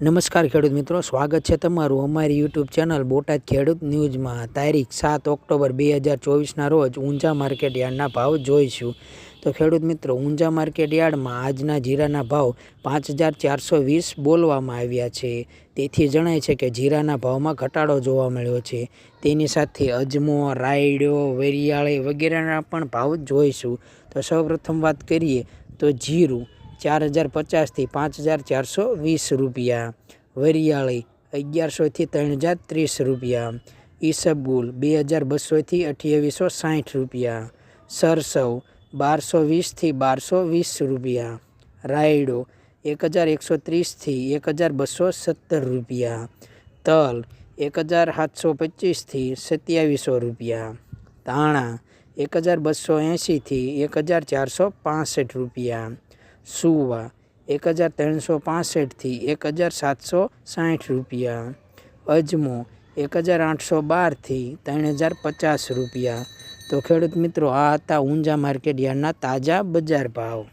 નમસ્કાર ખેડૂત મિત્રો, સ્વાગત છે તમારું અમારી યુટ્યુબ ચેનલ બોટાદ ખેડૂત ન્યૂઝમાં. તારીખ સાત ઓક્ટોબર બે હજાર ચોવીસના રોજ ઊંઝા માર્કેટ યાર્ડના ભાવ જોઈશું. તો ખેડૂત મિત્રો, ઊંઝા માર્કેટ યાર્ડમાં આજના જીરાના ભાવ પાંચ હજાર ચારસો વીસ બોલવામાં આવ્યા છે. તેથી જણાય છે કે જીરાના ભાવમાં ઘટાડો જોવા મળ્યો છે. તેની સાથે અજમો, રાયડો, વેરિયાળી વગેરેના પણ ભાવ જોઈશું. તો સૌપ્રથમ વાત કરીએ તો જીરું. ચાર હજાર પચાસથી પાંચ હજાર ચારસો વીસ રૂપિયા. વરિયાળી અગિયારસોથી ત્રણ હજાર ત્રીસ રૂપિયા. ઈસબગુલ બે હજાર બસોથી અઠ્યાવીસો સાઠ રૂપિયા. સરસવ બારસો વીસથી બારસો વીસ રૂપિયા. રાયડો એક હજાર એકસો ત્રીસથી એક હજાર બસો સત્તર રૂપિયા. તલ એક હજાર સાતસો પચીસથી સત્યાવીસો રૂપિયા. ધાણા એક હજાર બસો એંશીથી એક હજાર ચારસો પાસઠ રૂપિયા. સુવા એક હજાર ત્રણસો પાસઠથી એક હજાર સાતસો સાઠ રૂપિયા. અજમો એક હજાર આઠસો બારથી ત્રણ હજાર પચાસ રૂપિયા. તો ખેડૂત મિત્રો, આ હતા ઊંઝા માર્કેટ યાર્ડના તાજા બજાર ભાવ.